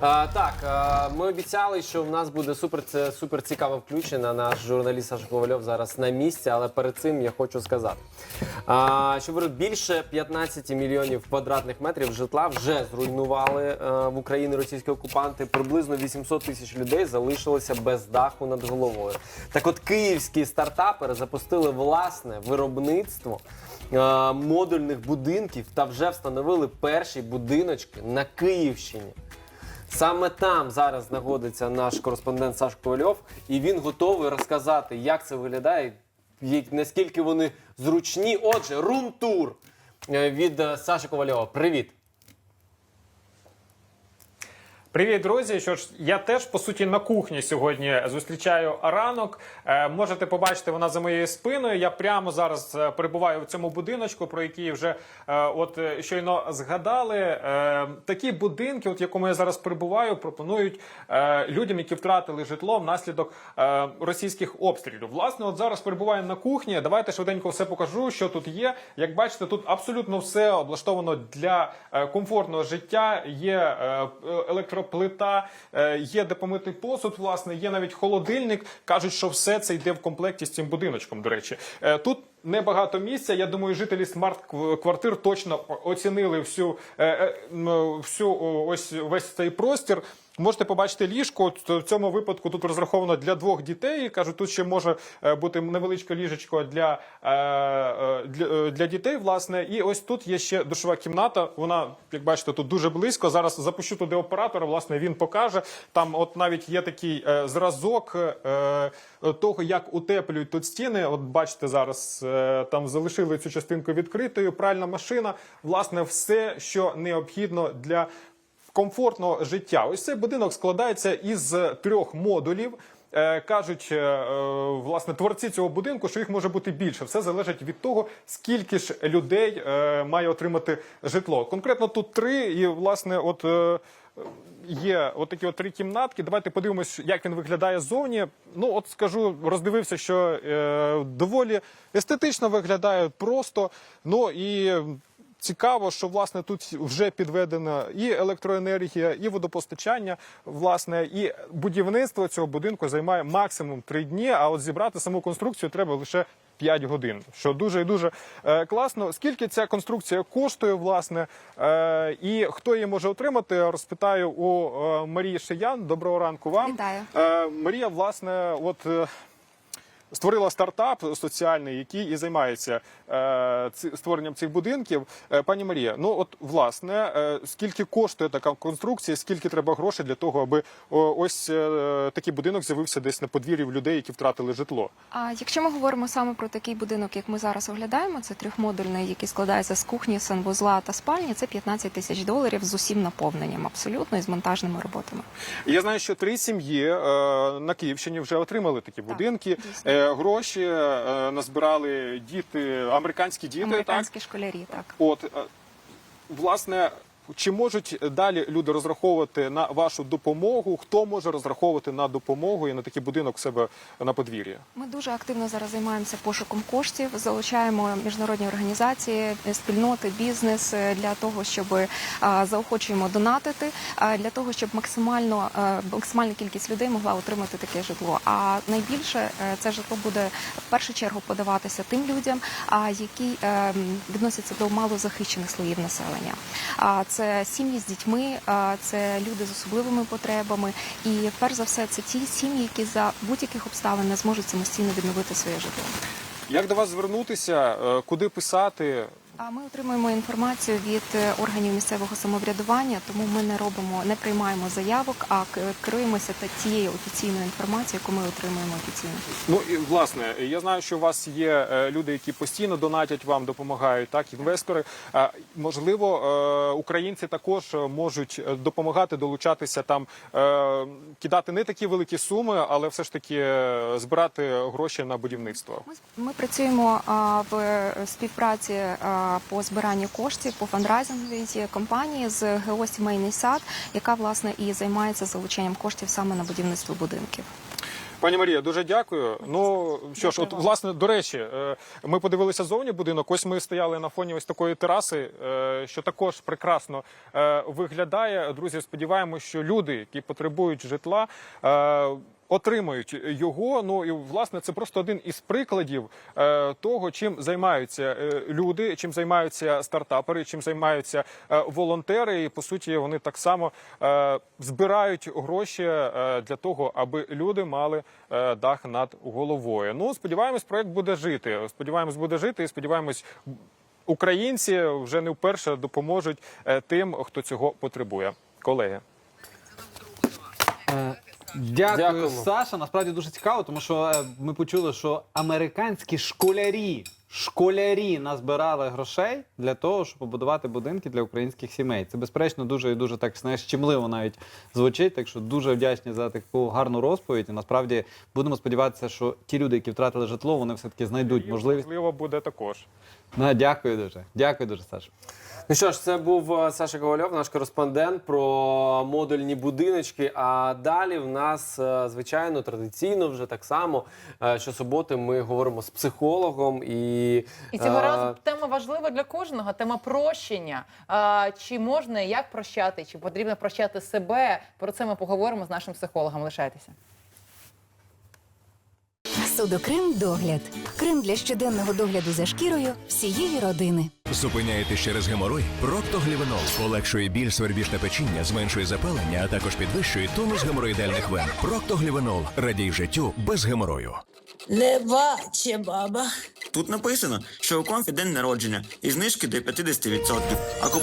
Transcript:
А, так, а, ми обіцяли, що в нас буде супер це супер цікаве включення. Наш журналіст Саша Ковальов зараз на місці, але перед цим я хочу сказати, а, що говорю, більше 15 мільйонів квадратних метрів житла вже зруйнували е, в Україні російські окупанти. Приблизно 800 тисяч людей залишилося без даху над головою. Так, от київські стартапери запустили власне виробництво. е, Модульних будинків та вже встановили перші будиночки на Київщині. Саме там зараз знаходиться наш кореспондент Саш Ковальов, і він готовий розказати, як це виглядає, як- наскільки вони зручні. Отже, рум-тур е, від е, Саші Ковальова. Привіт! Привіт, друзі! Що ж, я теж по суті на кухні сьогодні зустрічаю ранок. Е, можете побачити, вона за моєю спиною. Я прямо зараз е, перебуваю в цьому будиночку, про який вже е, от е, щойно згадали. Е, такі будинки, от в якому я зараз перебуваю, пропонують е, людям, які втратили житло внаслідок е, російських обстрілів. Власне, от зараз перебуваю на кухні. Давайте швиденько все покажу, що тут є. Як бачите, тут абсолютно все облаштовано для е, комфортного життя. Є е, електроплита, е, є де помити посуд. Власне, є навіть холодильник. кажуть, що все це йде в комплекті з цим будиночком. До речі, Е, тут. Небагато місця. Я думаю, жителі смарт-квартир точно оцінили всю, е, всю ось весь цей простір. Можете побачити ліжко. В цьому випадку тут розраховано для двох дітей. Кажуть, тут ще може е, бути невеличке ліжечко для, е, е, для, для дітей. Власне, і ось тут є ще душова кімната. Вона, як бачите, тут дуже близько. Зараз запущу туди оператора. Власне, він покаже. Там, от навіть є такий зразок того, як утеплюють тут стіни. От бачите, зараз там залишили цю частинку відкритою. Пральна машина, власне, все, що необхідно для комфортного життя. Ось цей будинок складається із трьох модулів. Е, Кажуть, е, е, власне, творці цього будинку, що їх може бути більше. Все залежить від того, скільки ж людей має отримати житло. Конкретно тут три, і власне, от є от такі от три кімнатки. Давайте подивимось, як він виглядає ззовні. Ну, от скажу, роздивився, що доволі естетично виглядає просто. Ну і Цікаво, що власне тут вже підведена і електроенергія, і водопостачання, власне, і будівництво цього будинку займає максимум три дні. А от зібрати саму конструкцію треба лише 5 годин, що дуже і дуже е, класно. Скільки ця конструкція коштує, власне, е, і хто її може отримати, розпитаю у е, Марії Шиян. Доброго ранку вам. Вітаю. Е, Марія, власне, от. Створила стартап соціальний, який і займається е, створенням цих будинків. Е, пані Марія, ну от власне, е, скільки коштує така конструкція, скільки треба грошей для того, аби ось такий будинок з'явився десь на подвір'ї в людей, які втратили житло? А якщо ми говоримо саме про такий будинок, як ми зараз оглядаємо, це трьохмодульний, який складається з кухні, санвузла та спальні, це 15 тисяч доларів з усім наповненням, абсолютно і з монтажними роботами. Я знаю, що три сім'ї на Київщині вже отримали такі будинки. дійсно. Гроші е, назбирали діти, американські діти. Так Американські школярі, так. От е, власне. Чи можуть далі люди розраховувати на вашу допомогу? Хто може розраховувати на допомогу і на такий будинок в себе на подвір'ї? Ми дуже активно зараз займаємося пошуком коштів, залучаємо міжнародні організації, спільноти, бізнес е, для того, щоб е, заохочуємо донатити, е, для того, щоб максимально максимальна кількість людей могла отримати таке житло. А найбільше це житло буде в першу чергу подаватися тим людям, які е, відносяться до малозахищених слоїв населення. А це сім'ї з дітьми, це люди з особливими потребами. І перш за все, це ті сім'ї, які за будь-яких обставин не зможуть самостійно відновити своє житло. Як до вас звернутися? Е, Куди писати? А ми отримуємо інформацію від е, органів місцевого самоврядування, тому ми не робимо, не приймаємо заявок, а керуємося та тією офіційною інформацією, яку ми отримуємо офіційно. Ну і власне, я знаю, що у вас є е, люди, які постійно донатять вам, допомагають, так інвестори. Можливо, е, українці також можуть допомагати долучатися там, кидати не такі великі суми, але все ж таки збирати гроші на будівництво. Ми, ми працюємо в співпраці по збиранню коштів по фандрайзинговій компанії з ГО «Сімейний сад, яка власне і займається залученням коштів саме на будівництво будинків. Пані Марія, дуже дякую. Ну що ж, от власне до речі, е, ми подивилися зовні будинок. Ось ми стояли на фоні ось такої тераси, е, що також прекрасно е, виглядає. Друзі, сподіваємося, що люди, які потребують житла. Отримають його. Ну і власне це просто один із прикладів е, того, чим займаються е, люди, чим займаються стартапери, чим займаються е, волонтери. І по суті, вони так само збирають гроші для того, аби люди мали дах над головою. Ну сподіваємось, проект буде жити. Сподіваємось, буде жити, і сподіваємось. Українці вже не вперше допоможуть тим, хто цього потребує. Колеги. Дякую, Дякуємо. Саша. Насправді дуже цікаво, тому що е, ми почули, що американські школярі, школярі назбирали грошей для того, щоб побудувати будинки для українських сімей. Це безперечно дуже і дуже так знаєш, щемливо навіть звучить. Так що дуже вдячні за таку гарну розповідь. І насправді будемо сподіватися, що ті люди, які втратили житло, вони все таки знайдуть можливість. Можливо, буде також. Да, дякую дуже. Дякую дуже, Саша. Ну що ж, це був е, Саша Ковальов, наш кореспондент про модульні будиночки. А далі в нас, е, звичайно, традиційно вже так само. е, Щосуботи ми говоримо з психологом і, І цього е, разу тема важлива для кожного. Тема прощення. А, чи можна як прощати, чи потрібно прощати себе? Про це ми поговоримо з нашим психологом. Лишайтеся. Судокрем догляд. Крем для щоденного догляду за шкірою всієї родини. Зупиняєтесь через геморой? Проктоглівенол полегшує біль, свербіж та печіння, зменшує запалення, а також підвищує тонус геморроїдальних вен. Проктоглівенол радій життю без геморою. Не баче баба. Тут написано, що у конфі день народження і знижки до 50%. А куп...